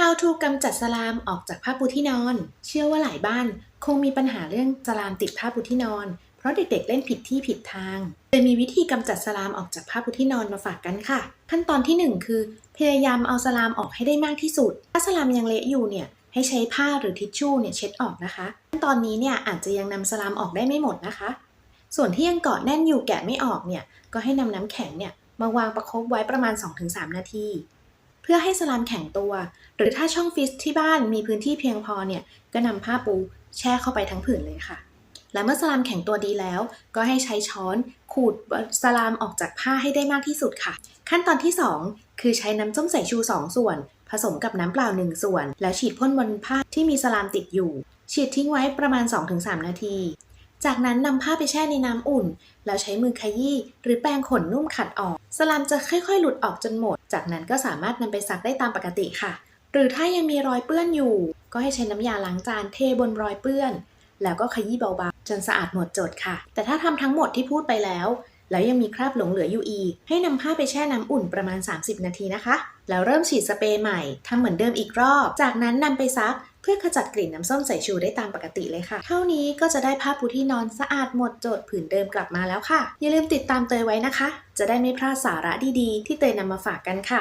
How to กำจัดสลามออกจากผ้าปูที่นอน เชื่อว่าหลายบ้านคงมีปัญหาเรื่องสลามติดผ้าปูที่นอน เพราะเด็กๆ เล่นผิดที่ผิดทางเลยมีวิธีกำจัดสลามออกจากผ้าปูที่นอนมาฝากกันค่ะ ขั้นตอนที่หนึ่งคือ พยายามเอาสลามออกให้ได้มากที่สุด ถ้าสลามยังเละอยู่เนี่ยให้ใช้ผ้าหรือทิชชู่เนี่ยเช็ดออกนะคะ ขั้นตอนนี้เนี่ยอาจจะยังนำสลามออกได้ไม่หมดนะคะ ส่วนที่ยังเกาะแน่นอยู่แกะไม่ออกเนี่ยก็ให้นำน้ำแข็งเนี่ยมาวางประคบไว้ประมาณ 2-3 นาที พื่อให้สลามแข็งตัว หรือถ้าช่องฟิสที่บ้านมีพื้นที่เพียงพอเนี่ยก็นำผ้าปูแช่เข้าไปทั้งผืนเลยค่ะ และเมื่อสลามแข็งตัวดีแล้ว ก็ให้ใช้ช้อนขูดสลามออกจากผ้าให้ได้มากที่สุดค่ะ ขั้นตอนที่ 2 คือใช้น้ำส้มสายชู 2 ส่วน ผสมกับน้ำเปล่า 1 ส่วน แล้วฉีดพ่นบนผ้าที่มีสลามติดอยู่ ฉีดทิ้งไว้ประมาณ 2-3 นาที จากนั้นนำผ้าไปแช่ในน้ำอุ่น แล้วใช้มือขยี้หรือแปรงขนนุ่มขัดออก สลามจะค่อยๆ หลุดออกจนหมด จากนั้นก็สามารถนำไปซักได้ตามปกติค่ะ หรือถ้ายังมีรอยเปื้อนอยู่ ก็ให้ใช้น้ำยาล้างจานเทบนรอยเปื้อน แล้วก็ขยี้เบาๆ จนสะอาดหมดจดค่ะ แต่ถ้าทำทั้งหมดที่พูดไปแล้ว แล้วยังมีคราบหลงเหลืออยู่อีก ให้นำผ้าไปแช่น้ำอุ่นประมาณ 30 นาทีนะคะ แล้วเริ่มฉีดสเปรย์ใหม่ทำเหมือนเดิมอีกรอบ จากนั้นนำไปซัก พื่อขจัดกลิ่นน้ำส้มสายชูได้ตามปกติเลยค่ะ เท่านี้ก็จะได้ผ้าปูที่นอนสะอาดหมดจดผืนเดิมกลับมาแล้วค่ะ อย่าลืมติดตามเตยไว้นะคะ จะได้ไม่พลาดสาระดีๆ ที่เตยนำมาฝากกันค่ะ